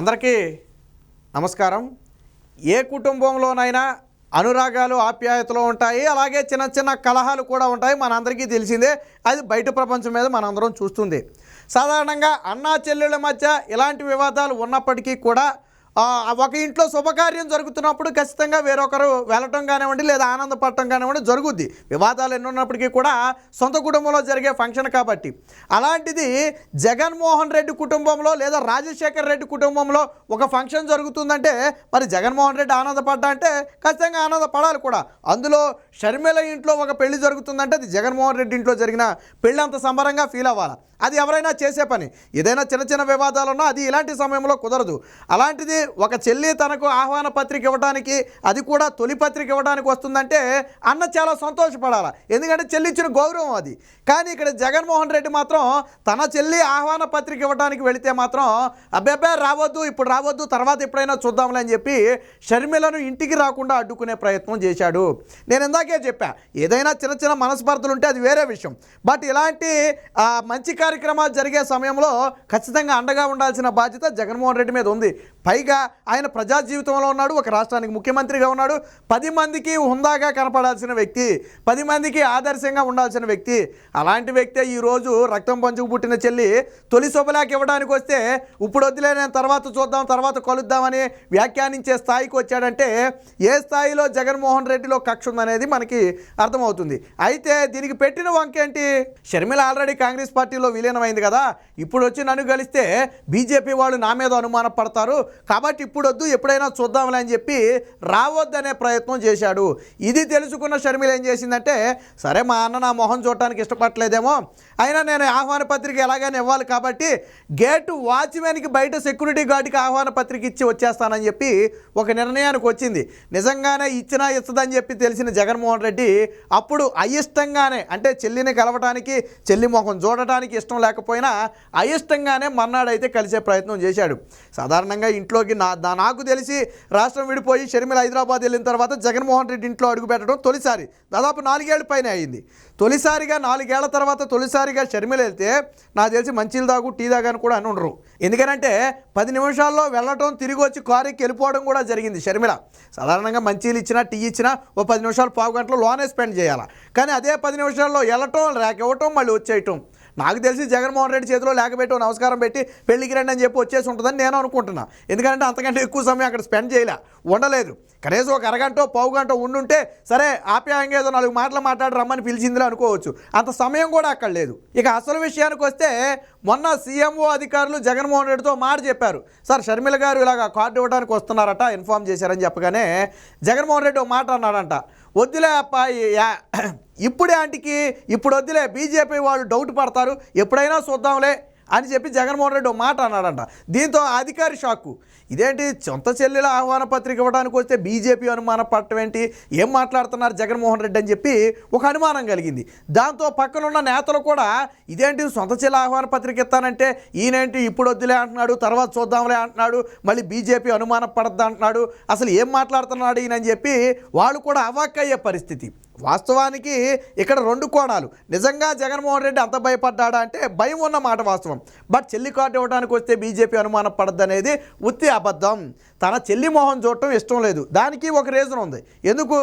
అందరికీ నమస్కారం. ఏ కుటుంబంలోనైనా అనురాగాలు ఆప్యాయతలు ఉంటాయి. అలాగే చిన్న చిన్న కలహాలు కూడా ఉంటాయి. మనందరికీ తెలిసిందే అది బయట ప్రపంచం మీద మనందరం చూస్తుంది. సాధారణంగా అన్నా చెల్లెళ్ళ మధ్య ఇలాంటి వివాదాలు ఉన్నప్పటికీ కూడా ఒక ఇంట్లో శుభకార్యం జరుగుతున్నప్పుడు ఖచ్చితంగా వేరొకరు వెళ్ళటం కానివ్వండి లేదా ఆనందపడటం కానివ్వండి జరుగుద్ది. వివాదాలు ఎన్ని ఉన్నప్పటికీ కూడా సొంత కుటుంబంలో జరిగే ఫంక్షన్ కాబట్టి. అలాంటిది జగన్మోహన్ రెడ్డి కుటుంబంలో లేదా రాజశేఖర్ రెడ్డి కుటుంబంలో ఒక ఫంక్షన్ జరుగుతుందంటే మరి జగన్మోహన్ రెడ్డి ఆనందపడ్డా అంటే ఖచ్చితంగా ఆనందపడాలి కూడా. అందులో షర్మిల ఇంట్లో ఒక పెళ్ళి జరుగుతుందంటే అది జగన్మోహన్ రెడ్డి ఇంట్లో జరిగిన పెళ్ళి అంత సంబరంగా ఫీల్ అవ్వాలి. అది ఎవరైనా చేసే పని. ఏదైనా చిన్న చిన్న వివాదాలు ఉన్నా అది ఇలాంటి సమయంలో కుదరదు. అలాంటిది ఒక చెల్లి తనకు ఆహ్వాన పత్రిక ఇవ్వడానికి అది కూడా తొలి పత్రిక ఇవ్వడానికి వస్తుందంటే అన్న చాలా సంతోషపడాలి. ఎందుకంటే చెల్లి ఇచ్చిన గౌరవం అది. కానీ ఇక్కడ జగన్మోహన్ రెడ్డి మాత్రం తన చెల్లి ఆహ్వాన పత్రిక ఇవ్వడానికి వెళితే మాత్రం అబ్బాబ్బా రావద్దు ఇప్పుడు రావద్దు తర్వాత ఎప్పుడైనా చూద్దాంలే అని చెప్పి షర్మిలను ఇంటికి రాకుండా అడ్డుకునే ప్రయత్నం చేశాడు. నేను ఇందాకే చెప్పా ఏదైనా చిన్న చిన్న మనస్పర్ధలు ఉంటే అది వేరే విషయం. బట్ ఇలాంటి మంచి మంచి కార్యక్రమాలు జరిగే సమయంలో ఖచ్చితంగా అండగా ఉండాల్సిన బాధ్యత జగన్మోహన్ రెడ్డి మీద ఉంది. పైగా ఆయన ప్రజా జీవితంలో ఉన్నాడు ఒక రాష్ట్రానికి ముఖ్యమంత్రిగా ఉన్నాడు. పది మందికి హుందాగా కనపడాల్సిన వ్యక్తి పది మందికి ఆదర్శంగా ఉండాల్సిన వ్యక్తి. అలాంటి వ్యక్తే ఈరోజు రక్తం పంచుకు పుట్టిన చెల్లి తొలి శుభలాకి ఇవ్వడానికి వస్తే ఇప్పుడు వద్దులే నేను తర్వాత చూద్దాం తర్వాత కలుద్దామని వ్యాఖ్యానించే స్థాయికి వచ్చాడంటే ఏ స్థాయిలో జగన్మోహన్ రెడ్డిలో కక్ష ఉందనేది మనకి అర్థమవుతుంది. అయితే దీనికి పెట్టిన వంకేంటి షర్మిల ఆల్రెడీ కాంగ్రెస్ పార్టీలో విలీనమైంది కదా. ఇప్పుడు వచ్చి నన్ను కలిస్తే బీజేపీ వాళ్ళు నా మీద అనుమానం పడతారు కాబట్టి ఇప్పుడు వద్దు ఎప్పుడైనా చూద్దాంలే అని చెప్పి రావద్దనే ప్రయత్నం చేశాడు. ఇది తెలుసుకున్న షర్మిల ఏం చేసిందంటే సరే మా అన్న నా మొహం చూడటానికి ఇష్టపడలేదేమో అయినా నేను ఆహ్వాన పత్రిక ఎలాగైనా ఇవ్వాలి కాబట్టి గేటు వాచ్మెన్కి బయట సెక్యూరిటీ గార్డుకి ఆహ్వాన పత్రిక ఇచ్చి వచ్చేస్తానని చెప్పి ఒక నిర్ణయానికి వచ్చింది. నిజంగానే ఇచ్చినా ఇస్తుందని చెప్పి తెలిసిన జగన్మోహన్ రెడ్డి అప్పుడు అయిష్టంగానే అంటే చెల్లిని కలవటానికి చెల్లి మొహం చూడటానికి ఇష్టం లేకపోయినా అయిష్టంగానే మన్నాడైతే కలిసే ప్రయత్నం చేశాడు. సాధారణంగా ఇంట్లోకి నా దా- నాకు తెలిసి రాష్ట్రం విడిపోయి షర్మిల హైదరాబాద్ వెళ్ళిన తర్వాత జగన్మోహన్ రెడ్డి ఇంట్లో అడుగుపెట్టడం తొలిసారి. దాదాపు నాలుగేళ్ళ పైన అయింది. తొలిసారిగా నాలుగేళ్ళ తర్వాత తొలిసారిగా షర్మిల వెళ్తే నాకు తెలిసి మంచిలు దాగు టీ తాగని కూడా అని ఉండరు. ఎందుకంటే పది నిమిషాల్లో వెళ్ళటం తిరిగి వచ్చి కారుకి వెళ్ళిపోవడం కూడా జరిగింది షర్మిల. సాధారణంగా మంచీలు ఇచ్చినా టీ ఇచ్చినా ఓ పది నిమిషాలు పావు గంటలో లోనే స్పెండ్ చేయాలి. కానీ అదే పది నిమిషాల్లో వెళ్ళటం ర్యాక్ ఇవ్వటం మళ్ళీ వచ్చేయటం. నాకు తెలిసి జగన్మోహన్ రెడ్డి చేతిలో లేకబెట్టి నమస్కారం పెట్టి పెళ్ళికి రండి అని చెప్పి వచ్చేసి ఉంటుందని నేను అనుకుంటున్నా. ఎందుకంటే అంతకంటే ఎక్కువ సమయం అక్కడ స్పెండ్ చేయలే. ఉండలేదు. కనీసం ఒక అరగంట పావు గంట ఉండుంటే సరే ఆప్యాయంగా ఏదో నాలుగు మాటలు మాట్లాడి రమ్మని పిలిచిందిలే అనుకోవచ్చు. అంత సమయం కూడా అక్కడ లేదు. ఇక అసలు విషయానికి వస్తే మొన్న సీఎంఓ అధికారులు జగన్మోహన్ రెడ్డితో మాట చెప్పారు. సార్ షర్మిల గారు ఇలాగ కార్డు ఇవ్వడానికి వస్తున్నారట ఇన్ఫామ్ చేశారని చెప్పగానే జగన్మోహన్ రెడ్డి ఒక మాట అన్నాడంట. వద్దులే అప్ప యా- ఇప్పుడే ఆంటికి ఇప్పుడు వద్దులే బీజేపీ వాళ్ళు డౌట్ పడతారు. ఎప్పుడైనా చూద్దాంలే. అని చెప్పి జగన్మోహన్ రెడ్డి మాట అన్నాడంట. దీంతో అధికారి షాకు ఇదేంటి? సొంత చెల్లెల ఆహ్వాన పత్రిక ఇవ్వడానికి వస్తే బీజేపీ అనుమానం పట్టడం ఏంటి? ఏం మాట్లాడుతున్నారు జగన్మోహన్ రెడ్డి అని చెప్పి ఒక అనుమానం కలిగింది. దాంతో పక్కనున్న నేతలు కూడా ఇదేంటి? సొంత చెల్లె ఆహ్వాన పత్రిక ఇస్తానంటే ఈయనేంటి? ఇప్పుడు వద్దులే అంటున్నాడు తర్వాత చూద్దాంలే అంటున్నాడు మళ్ళీ బీజేపీ అనుమానం పడద్దు అంటున్నాడు అసలు ఏం మాట్లాడుతున్నాడు ఈయన అని చెప్పి వాళ్ళు కూడా అవాక్కయ్యే పరిస్థితి. వాస్తవానికి ఇక్కడ రెండు కోణాలు. నిజంగా జగన్మోహన్ రెడ్డి అంత భయపడ్డాడా అంటే భయం ఉన్న మాట వాస్తవం. బట్ చెల్లి కార్డు ఇవ్వడానికి వస్తే బీజేపీ అనుమానం పడద్దనేది ఉత్తి అబద్ధం. తన చెల్లి మోహన్ చూడటం ఇష్టం లేదు. దానికి ఒక రీజన్ ఉంది. ఎందుకు?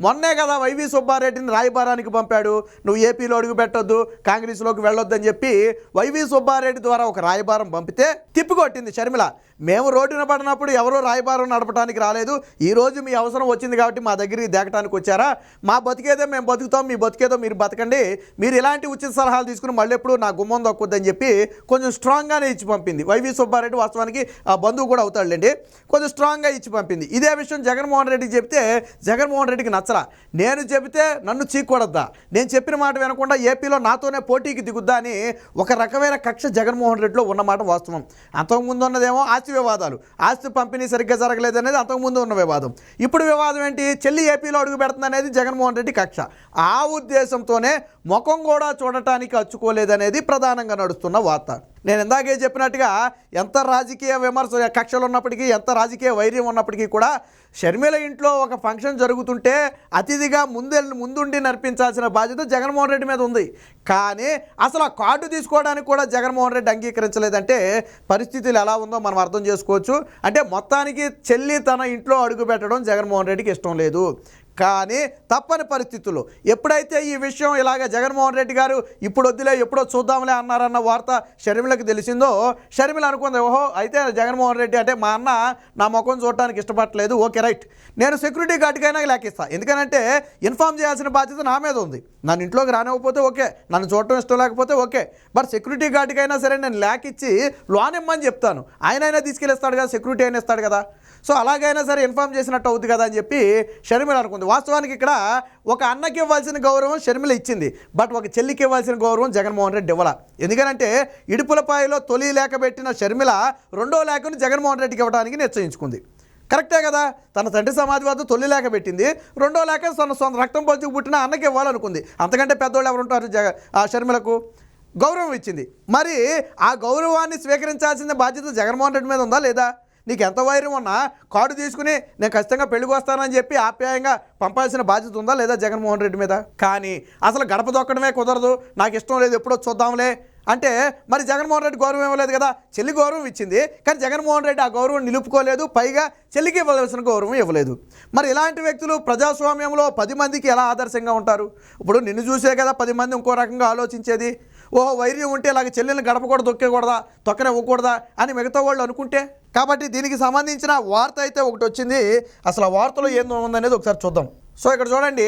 మొన్నే కదా వైవి సుబ్బారెడ్డిని రాయబారానికి పంపాడు. నువ్వు ఏపీలో అడుగు పెట్టొద్దు కాంగ్రెస్లోకి వెళ్ళొద్దని చెప్పి వైవి సుబ్బారెడ్డి ద్వారా ఒక రాయబారం పంపితే తిప్పికొట్టింది షర్మిల. మేము రోడ్డున పడినప్పుడు ఎవరో రాయబారం నడపడానికి రాలేదు. ఈ రోజు మీ అవసరం వచ్చింది కాబట్టి మా దగ్గరికి దేకటానికి వచ్చారా? మా బతికేదో మేము బతుకుతాం మీ బతికేదో మీరు బతకండి. మీరు ఇలాంటి ఉచిత సలహాలు తీసుకుని మళ్ళీ ఎప్పుడు నా గుమ్మం దొక్కుద్దని చెప్పి కొంచెం స్ట్రాంగ్గానే ఇచ్చి పంపింది. వైవి సుబ్బారెడ్డి వాస్తవానికి ఆ బంధువు కూడా అవుతాడులేండి. కొంచెం స్ట్రాంగ్గా ఇచ్చి పంపింది. ఇదే విషయం జగన్మోహన్ రెడ్డికి చెప్తే జగన్మోహన్ రెడ్డికి నచ్చలా. నేను చెబితే నన్ను చీకూడద్దా నేను చెప్పిన మాట వినకుండా ఏపీలో నాతోనే పోటీకి దిగుద్దా అని ఒక రకమైన కక్ష జగన్మోహన్ రెడ్డిలో ఉన్నమాట వాస్తవం. అంతకుముందు ఉన్నదేమో ఆస్తి వివాదాలు. ఆస్తి పంపిణీ సరిగ్గా జరగలేదు అనేది అంతకుముందు ఉన్న వివాదం. ఇప్పుడు వివాదం ఏంటి? చెల్లి ఏపీలో అడుగు పెడుతుంది అనేది జగన్మోహన్ రెడ్డి కక్ష. ఆ ఉద్దేశంతోనే ముఖం కూడా చూడటానికి అచ్చుకోలేదనేది ప్రధానంగా నడుస్తున్న వార్త. నేను ఇందాకే చెప్పినట్టుగా ఎంత రాజకీయ విమర్శ కక్షలు ఉన్నప్పటికీ ఎంత రాజకీయ వైర్యం ఉన్నప్పటికీ కూడా షర్మిల ఇంట్లో ఒక ఫంక్షన్ జరుగుతుంటే అతిథిగా ముందే ముందుండి నడిపించాల్సిన బాధ్యత జగన్మోహన్ రెడ్డి మీద ఉంది. కానీ అసలు ఆ కార్డు తీసుకోవడానికి కూడా జగన్మోహన్ రెడ్డి అంగీకరించలేదంటే పరిస్థితులు ఎలా ఉందో మనం అర్థం చేసుకోవచ్చు. అంటే మొత్తానికి చెల్లి తన ఇంట్లో అడుగు పెట్టడం జగన్మోహన్ రెడ్డికి ఇష్టం లేదు. కానీ తప్పని పరిస్థితుల్లో ఎప్పుడైతే ఈ విషయం ఇలాగ జగన్మోహన్ రెడ్డి గారు ఇప్పుడు వద్దులే ఎప్పుడో చూద్దాంలే అన్నారన్న వార్త షర్మిలకు తెలిసిందో షర్మిల అనుకుంది ఓహో అయితే జగన్మోహన్ రెడ్డి అంటే మా అన్న నా ముఖం చూడటానికి ఇష్టపడలేదు ఓకే రైట్. నేను సెక్యూరిటీ గార్డ్కైనా లేకిస్తా ఎందుకనంటే ఇన్ఫామ్ చేయాల్సిన బాధ్యత నా మీద ఉంది. నన్ను ఇంట్లోకి రానివ్వకపోతే ఓకే నన్ను చూడటం ఇష్టం లేకపోతే ఓకే బట్ సెక్యూరిటీ గార్డ్కైనా సరే నేను లేకిచ్చి లోన్ ఇమ్మని చెప్తాను. ఆయన అయినా తీసుకెళ్ళిస్తాడు కదా సెక్యూరిటీ అయినా ఇస్తాడు కదా. సో అలాగైనా సరే ఇన్ఫామ్ చేసినట్టు అవుతుంది కదా అని చెప్పి షర్మిల అనుకుంది. వాస్తవానికి ఇక్కడ ఒక అన్నకి ఇవ్వాల్సిన గౌరవం షర్మిల ఇచ్చింది. బట్ ఒక చెల్లికి ఇవ్వాల్సిన గౌరవం జగన్మోహన్ రెడ్డి ఇవ్వాల. ఎందుకనంటే ఇడుపులపాయలో తొలి లేఖ పెట్టిన షర్మిల రెండో లేఖను జగన్మోహన్ రెడ్డికి ఇవ్వడానికి నిశ్చయించుకుంది. కరెక్టే కదా? తన తండ్రి సమాధి వద్ద తొలి లేఖ పెట్టింది. రెండో లేఖ తన సొంత రక్తం పంచుకు పుట్టిన అన్నకి ఇవ్వాలనుకుంది. అంతకంటే పెద్దోళ్ళు ఎవరు ఉంటారు జగ ఆ షర్మిలకు? గౌరవం ఇచ్చింది. మరి ఆ గౌరవాన్ని స్వీకరించాల్సిన బాధ్యత జగన్మోహన్ రెడ్డి మీద ఉందా లేదా? నీకు ఎంత వైరం ఉన్నా కార్డు తీసుకుని నేను ఖచ్చితంగా పెళ్ళికి వస్తానని చెప్పి ఆప్యాయంగా పంపాల్సిన బాధ్యత ఉందా లేదా జగన్మోహన్ రెడ్డి మీద? కానీ అసలు గడప దొక్కడమే కుదరదు. నాకు ఇష్టం లేదు ఎప్పుడో చూద్దాంలే. అంటే మరి జగన్మోహన్ రెడ్డి గౌరవం ఇవ్వలేదు కదా? చెల్లి గౌరవం ఇచ్చింది. కానీ జగన్మోహన్ రెడ్డి ఆ గౌరవం నిలుపుకోలేదు. పైగా చెల్లికి ఇవ్వవలసిన గౌరవం ఇవ్వలేదు. మరి ఇలాంటి వ్యక్తులు ప్రజాస్వామ్యంలో పది మందికి ఎలా ఆదర్శంగా ఉంటారు? ఇప్పుడు నిన్ను చూసే కదా పది మంది ఇంకో రకంగా ఆలోచించేది. ఓహో వైర్యం ఉంటే ఇలాగ చెల్లెల్ని గడపకూడదు తొక్కకూడదా? తొక్కనివ్వకూడదా అని మిగతా వాళ్ళు అనుకుంటే? కాబట్టి దీనికి సంబంధించిన వార్త అయితే ఒకటి వచ్చింది. అసలు ఆ వార్తలో ఏందో ఉందనేది ఒకసారి చూద్దాం. సో ఇక్కడ చూడండి.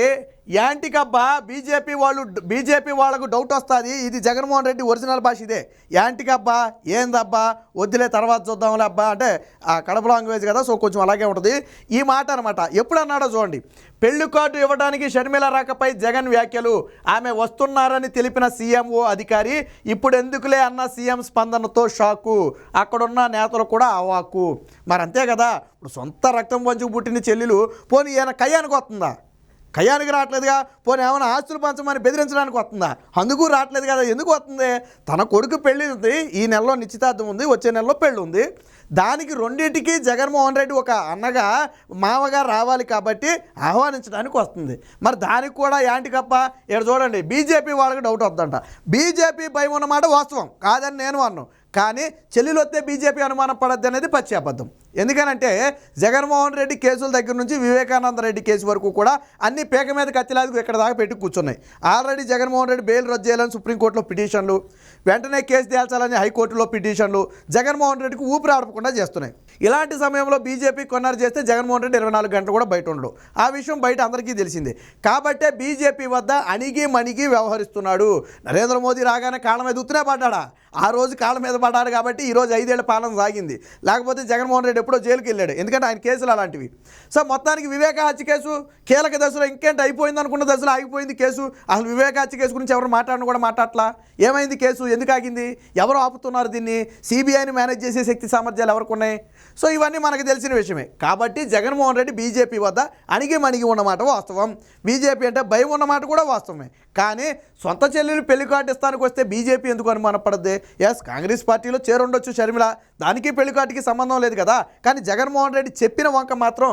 యాంటికబ్బా బీజేపీ వాళ్ళు బీజేపీ వాళ్ళకు డౌట్ వస్తుంది. ఇది జగన్మోహన్ రెడ్డి ఒరిజినల్ భాష ఇదే. యాంటికబ్బా ఏందబ్బా? వద్దులే తర్వాత చూద్దాంలే అబ్బా అంటే ఆ కడప లాంగ్వేజ్ కదా సో కొంచెం అలాగే ఉంటుంది. ఈ మాట అనమాట ఎప్పుడు అన్నాడో చూడండి. పెళ్ళి కార్డు ఇవ్వడానికి షర్మిల రాకపై జగన్ వ్యాఖ్యలు. ఆమె వస్తున్నారని తెలిపిన సీఎంఓ అధికారి ఇప్పుడు ఎందుకులే అన్న సీఎం స్పందనతో షాకు అక్కడున్న నేతలు కూడా అవాకు మరి అంతే కదా ఇప్పుడు సొంత రక్తం పంచుకు పుట్టిన చెల్లెలు పోనీ ఈయన కయ్యానికి వస్తుందా? కయానికి రావట్లేదుగా పోనీ ఏమైనా ఆస్తులు పంచమని బెదిరించడానికి వస్తుందా? అందుకు రావట్లేదు కదా ఎందుకు వస్తుంది? తన కొడుకు పెళ్ళి ఉంది ఈ నెలలో నిశ్చితార్థం ఉంది వచ్చే నెలలో పెళ్ళి ఉంది. దానికి రెండింటికి జగన్మోహన్ రెడ్డి ఒక అన్నగా మామగా రావాలి కాబట్టి ఆహ్వానించడానికి వస్తుంది. మరి దానికి కూడా యాంటికప్ప ఇక్కడ చూడండి బీజేపీ వాళ్ళకి డౌట్ వద్దంట బీజేపీ భయం ఉన్నమాట వాస్తవం కాదని నేను అన్నాను కానీ చెల్లెలు వస్తే బీజేపీ అనుమానం పడద్దు అనేది పచ్చి అబద్ధం ఎందుకనంటే జగన్మోహన్ రెడ్డి కేసుల దగ్గర నుంచి వివేకానంద రెడ్డి కేసు వరకు కూడా అన్ని పేక మీద కత్తిలాది ఇక్కడ దాకా పెట్టి కూర్చున్నాయి. ఆల్రెడీ జగన్మోహన్ రెడ్డి బెయిల్ రద్దు చేయాలని సుప్రీంకోర్టులో పిటిషన్లు వెంటనే కేసు తేల్చాలని హైకోర్టులో పిటిషన్లు జగన్మోహన్ రెడ్డికి ఊపిరి ఆడపకుండా చేస్తున్నాయి. ఇలాంటి సమయంలో బీజేపీ కొన్నారు చేస్తే జగన్మోహన్ రెడ్డి ఇరవై నాలుగు గంటలు కూడా బయట ఉండడు. ఆ విషయం బయట అందరికీ తెలిసిందే. కాబట్టే బీజేపీ వద్ద అణిగి మణిగి వ్యవహరిస్తున్నాడు. నరేంద్ర మోదీ రాగానే కాళ్ళ మీద పడ్డాడా? ఆ రోజు కాళ్ళ మీద పడ్డాడు కాబట్టి ఈరోజు ఐదేళ్ళ పాలన సాగింది. లేకపోతే జగన్మోహన్ రెడ్డి ఎప్పుడో జైలుకి వెళ్ళాడు. ఎందుకంటే ఆయన కేసులు అలాంటివి. సో మొత్తానికి వివేక హత్య కేసు కీలక దశలో ఇంకేంటి అయిపోయింది అనుకున్న దశలో ఆగిపోయింది కేసు. అసలు వివేక హత్య కేసు గురించి ఎవరు మాట్లాడిన కూడా మాట్లాడలా ఏమైంది కేసు? ఎందుకు ఆగింది? ఎవరు ఆపుతున్నారు దీన్ని? సిబిఐని మేనేజ్ చేసే శక్తి సామర్థ్యాలు ఎవరికి ఉన్నాయి? సో ఇవన్నీ మనకు తెలిసిన విషయమే. కాబట్టి జగన్మోహన్ రెడ్డి బీజేపీ వద్ద అణిగి మణిగి ఉన్నమాట వాస్తవం. బీజేపీ అంటే భయం ఉన్నమాట కూడా వాస్తవమే. కానీ సొంత చెల్లెలు పెళ్ళి కార్డు వస్తే బీజేపీ ఎందుకు అనుమానపడద్ది? ఎస్ కాంగ్రెస్ పార్టీలో చేరుండొచ్చు షర్మిల. దానికి పెళ్ళికాటికి సంబంధం లేదు కదా. కానీ జగన్మోహన్ రెడ్డి చెప్పిన వంక మాత్రం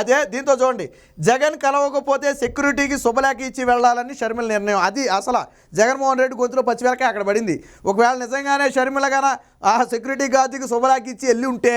అదే దీంతో చూడండి. జగన్ కలవకపోతే సెక్యూరిటీకి శుభలేఖ ఇచ్చి వెళ్ళాలని షర్మిల నిర్ణయం. అది అసలు జగన్మోహన్ రెడ్డి గొంతులో పచ్చివేలకే అక్కడ పడింది. ఒకవేళ నిజంగానే షర్మిల గాన ఆ సెక్యూరిటీ గార్డుకి శుభలేఖ ఇచ్చి వెళ్ళి ఉంటే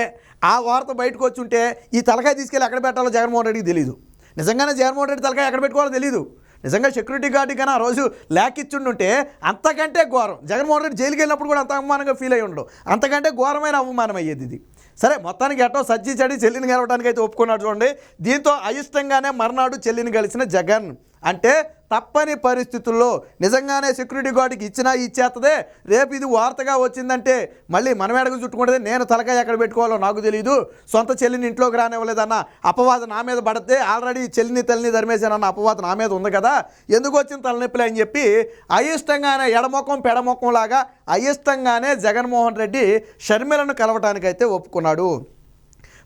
ఆ వార్త బయటకు వచ్చి ఉంటే ఈ తలకాయ తీసుకెళ్ళి ఎక్కడ పెట్టాలో జగన్మోహన్ రెడ్డికి తెలియదు నిజంగానే జగన్మోహన్ రెడ్డి తలకాయ ఎక్కడ పెట్టుకోవాలో తెలియదు నిజంగా సెక్యూరిటీ గార్డు కన్నా ఆ రోజు ల్యాక్ ఇచ్చుండుంటే అంతకంటే ఘోరం. జగన్మోహన్ రెడ్డి జైలుకి వెళ్ళినప్పుడు కూడా అంత అవమానంగా ఫీల్ అయ్యి ఉండడు. అంతకంటే ఘోరమైన అవమానం అయ్యేది ఇది. సరే మొత్తానికి ఎట్టో సజ్జి చెడి చెల్లిని గెలవడానికి అయితే ఒప్పుకున్నాడు చూడండి. దీంతో అయిష్టంగానే మర్నాడు చెల్లిని కలిసిన జగన్. అంటే తప్పని పరిస్థితుల్లో నిజంగానే సెక్యూరిటీ గార్డుకి ఇచ్చినా ఇచ్చేస్తుంది రేపు ఇది వార్తగా వచ్చిందంటే మళ్ళీ మనం ఎడగ చుట్టుకుంటే నేను తలకాయ ఎక్కడ పెట్టుకోవాలో నాకు తెలియదు సొంత చెల్లిని ఇంట్లోకి రానివ్వలేదన్న అపవాదం నా మీద పడితే ఆల్రెడీ చెల్లిని తల్లిని ధర్మేశానన్న అపవాదం నా మీద ఉంది కదా. ఎందుకు వచ్చిన తలనొప్పిలే అని చెప్పి అయిష్టంగానే ఎడమొఖం పెడమొఖం లాగా అయిష్టంగానే జగన్మోహన్ రెడ్డి షర్మిలను కలవటానికైతే ఒప్పుకున్నాడు.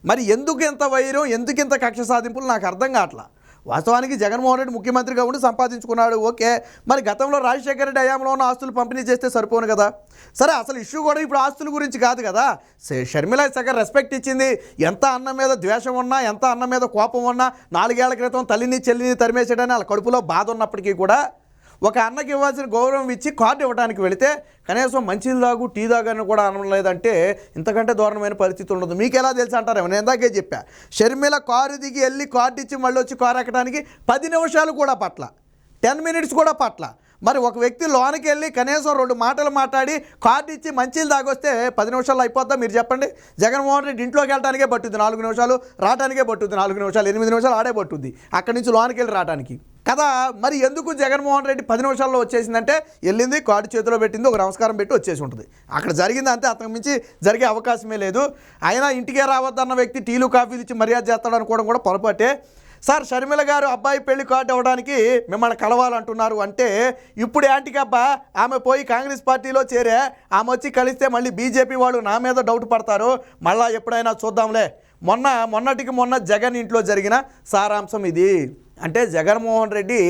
మరి ఎందుకు ఇంత వైరం ఎందుకు ఇంత కక్ష సాధింపులు నాకు అర్థం కావట్లా? వాస్తవానికి జగన్మోహన్ రెడ్డి ముఖ్యమంత్రిగా ఉండి సంపాదించుకున్నాడు. ఓకే. మరి గతంలో రాజశేఖర రెడ్డి హయాంలో ఉన్న ఆస్తులు పంపిణీ చేస్తే సరిపోను కదా? సరే అసలు ఇష్యూ కూడా ఇప్పుడు ఆస్తుల గురించి కాదు కదా? షర్మిల సగం రెస్పెక్ట్ ఇచ్చింది. ఎంత అన్నం మీద ద్వేషం ఉన్నా ఎంత అన్నం మీద కోపం ఉన్నా నాలుగేళ్ళ క్రితం తల్లిని చెల్లిని తరిమేసాడని వాళ్ళ కడుపులో బాధ ఉన్నప్పటికీ కూడా ఒక అన్నకి ఇవ్వాల్సిన గౌరవం ఇచ్చి కార్డు ఇవ్వడానికి వెళితే కనీసం మంచిది దాగు టీ దాగని కూడా అనడం లేదంటే ఇంతకంటే దారుణమైన పరిస్థితి ఉండదు. మీకు ఎలా తెలుసు అంటారేమో? నేను ఇందాకే చెప్పా. షర్మిల కారు దిగి వెళ్ళి కార్డు ఇచ్చి మళ్ళీ వచ్చి కారు ఎక్కడానికి పది నిమిషాలు కూడా పట్ల. టెన్ మినిట్స్ కూడా పట్ల. మరి ఒక వ్యక్తి లోనికి వెళ్ళి కనీసం రెండు మాటలు మాట్లాడి కార్డు ఇచ్చి మంచిలు దాగొస్తే పది నిమిషాలు అయిపోద్దా? మీరు చెప్పండి. జగన్మోహన్ రెడ్డి ఇంట్లోకి వెళ్ళడానికే పట్టుద్ది నాలుగు నిమిషాలు రావడానికే పట్టుద్ది నాలుగు నిమిషాలు ఎనిమిది నిమిషాలు ఆడే పట్టుద్ది. అక్కడి నుంచి లోనికి వెళ్ళి రావడానికి కదా మరి ఎందుకు జగన్మోహన్ రెడ్డి పది నిమిషాల్లో వచ్చేసిందంటే వెళ్ళింది కార్డు చేతిలో పెట్టింది ఒక నమస్కారం పెట్టి వచ్చేసి ఉంటుంది. అక్కడ జరిగింది అంతే అతను మించి జరిగే అవకాశమే లేదు. అయినా ఇంటికే రావద్దన్న వ్యక్తి టీలు కాఫీలు ఇచ్చి మర్యాద చేస్తాడు అనుకోవడం కూడా పొరపాటే. సార్ షర్మిల గారు అబ్బాయి పెళ్ళి కార్డు అవ్వడానికి మిమ్మల్ని కలవాలంటున్నారు అంటే ఇప్పుడు యాంటికబ్బా ఆమె పోయి కాంగ్రెస్ పార్టీలో చేరే ఆమె వచ్చి కలిస్తే మళ్ళీ బీజేపీ వాళ్ళు నా మీద డౌట్ పడతారు. మళ్ళా ఎప్పుడైనా చూద్దాంలే. మొన్న మొన్నటికి మొన్న జగన్ ఇంట్లో జరిగిన సారాంశం ఇది. అంటే జగన్మోహన్ రెడ్డి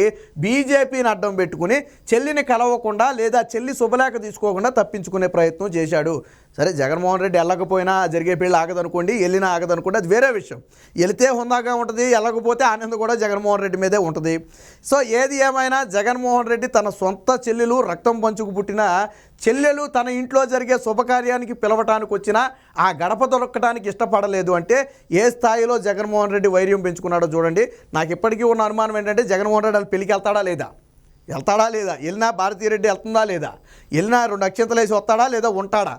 బీజేపీని అడ్డం పెట్టుకుని చెల్లిని కలవకుండా లేదా చెల్లి శుభలేఖ తీసుకోకుండా తప్పించుకునే ప్రయత్నం చేశాడు. సరే జగన్మోహన్ రెడ్డి వెళ్ళకపోయినా జరిగే పెళ్ళి ఆగదనుకోండి వెళ్ళినా ఆగదనుకోండి అది వేరే విషయం. వెళితే హుందాగా ఉంటుంది వెళ్ళకపోతే ఆనందం కూడా జగన్మోహన్ రెడ్డి మీదే ఉంటుంది. సో ఏది ఏమైనా జగన్మోహన్ రెడ్డి తన సొంత చెల్లెలు రక్తం పంచుకు పుట్టిన చెల్లెలు తన ఇంట్లో జరిగే శుభకార్యానికి పిలవటానికి వచ్చినా ఆ గడప దొరకటానికి ఇష్టపడలేదు అంటే ఏ స్థాయిలో జగన్మోహన్ రెడ్డి వైర్యం పెంచుకున్నాడో చూడండి. నాకు ఇప్పటికీ ఉన్న అనుమానం ఏంటంటే జగన్మోహన్ రెడ్డి వాళ్ళ పెళ్ళికి వెళ్తాడా లేదా? వెళ్తాడా లేదా? వెళ్ళినా భారతీరెడ్డి వెళ్తుందా లేదా? వెళ్ళినా రెండు అక్షంతలు వేసి వస్తాడా లేదా? ఉంటాడా?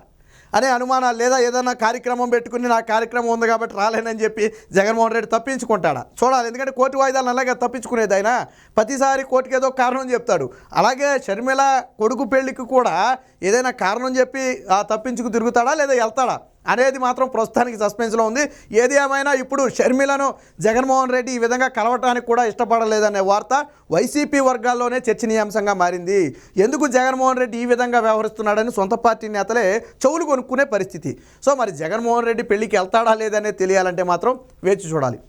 అనే అనుమానాలు లేదా? ఏదైనా కార్యక్రమం పెట్టుకుని నా కార్యక్రమం ఉంది కాబట్టి రాలేనని చెప్పి జగన్మోహన్ రెడ్డి తప్పించుకుంటాడా? చూడాలి. ఎందుకంటే కోర్టు వాయిదాలను అలాగే తప్పించుకునేది ఆయన. ప్రతిసారి కోర్టుకి ఏదో కారణం చెప్తాడు. అలాగే షర్మిల కొడుకు పెళ్ళికి కూడా ఏదైనా కారణం చెప్పి ఆ, తప్పించుకు తిరుగుతాడా లేదా వెళ్తాడా? అనేది మాత్రం ప్రస్తుతానికి సస్పెన్స్లో ఉంది. ఏది ఏమైనా ఇప్పుడు షర్మిలను జగన్మోహన్ రెడ్డి ఈ విధంగా కలవటానికి కూడా ఇష్టపడలేదనే వార్త వైసీపీ వర్గాల్లోనే చర్చనీయాంశంగా మారింది. ఎందుకు జగన్మోహన్ రెడ్డి ఈ విధంగా వ్యవహరిస్తున్నాడని సొంత పార్టీ నేతలే చెవులు కొనుక్కునే పరిస్థితి. సో మరి జగన్మోహన్ రెడ్డి పెళ్ళికి వెళ్తాడా లేదనే తెలియాలంటే మాత్రం వేచి చూడాలి.